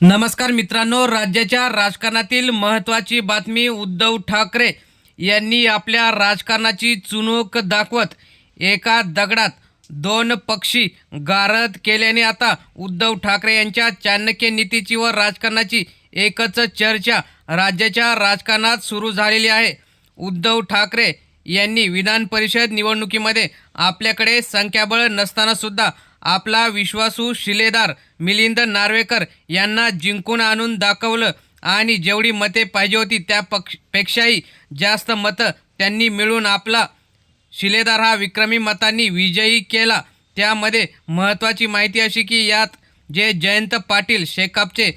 नमस्कार मित्रांनो राज्याच्या राजकारणातील महत्त्वाची बातमी उद्धव ठाकरे यांनी आपल्या राजकारणाची चुणूक दाखवत एका दगडात दोन पक्षी गारद केल्याने आता उद्धव ठाकरे यांच्या चाणक्य नीतीची व राजकारणाची एकच चर्चा राज्याच्या राजकारणात सुरू झालेली आहे. उद्धव ठाकरे यांनी विधान परिषद निवडणुकीमध्ये आपल्याकडे संख्याबळ नसतानासुद्धा आपला विश्वासू शिलेदार मिलिंद नार्वेकर यांना जिंकून आणून दाखवलं आणि जेवढी मते पाहिजे होती त्या पक्ष पेक्षाही जास्त मतं त्यांनी मिळून आपला शिलेदार हा विक्रमी मतांनी विजयी केला. त्यामध्ये महत्त्वाची माहिती अशी की यात जे जयंत पाटील शेकापचे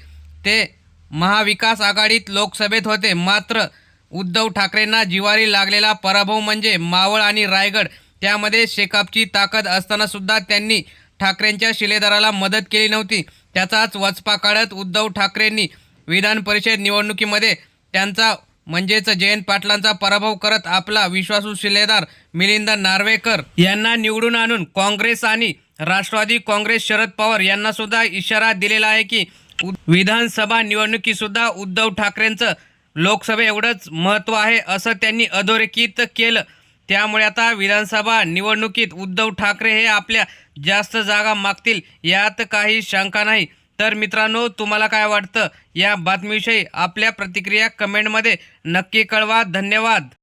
ते महाविकास आघाडीत लोकसभेत होते. मात्र उद्धव ठाकरेंना जिवारी लागलेला पराभव म्हणजे मावळ आणि रायगड त्यामध्ये शेकापची ताकद असतानासुद्धा त्यांनी ठाकरेंच्या शिलेदाराला मदत केली नव्हती. त्याचाच वचपा काढत उद्धव ठाकरेंनी विधान परिषद निवडणुकीमध्ये त्यांचा म्हणजेच जयंत पाटलांचा पराभव करत आपला विश्वासू शिलेदार मिलिंद नार्वेकर यांना निवडून आणून काँग्रेस आणि राष्ट्रवादी काँग्रेस शरद पवार यांना सुद्धा इशारा दिलेला आहे की उ- विधानसभा निवडणुकीसुद्धा उद्धव ठाकरेंचं लोकसभे एवढंच महत्त्व आहे असं त्यांनी अधोरेखित केलं. त्यामुळे आता विधानसभा निवडणुकीत उद्धव ठाकरे हे आपल्या जास्त जागा मागतील यात काही शंका नाही. तर मित्रांनो तुम्हाला काय वाटतं? या बातमीविषयी आपल्या प्रतिक्रिया कमेंटमध्ये नक्की कळवा. धन्यवाद.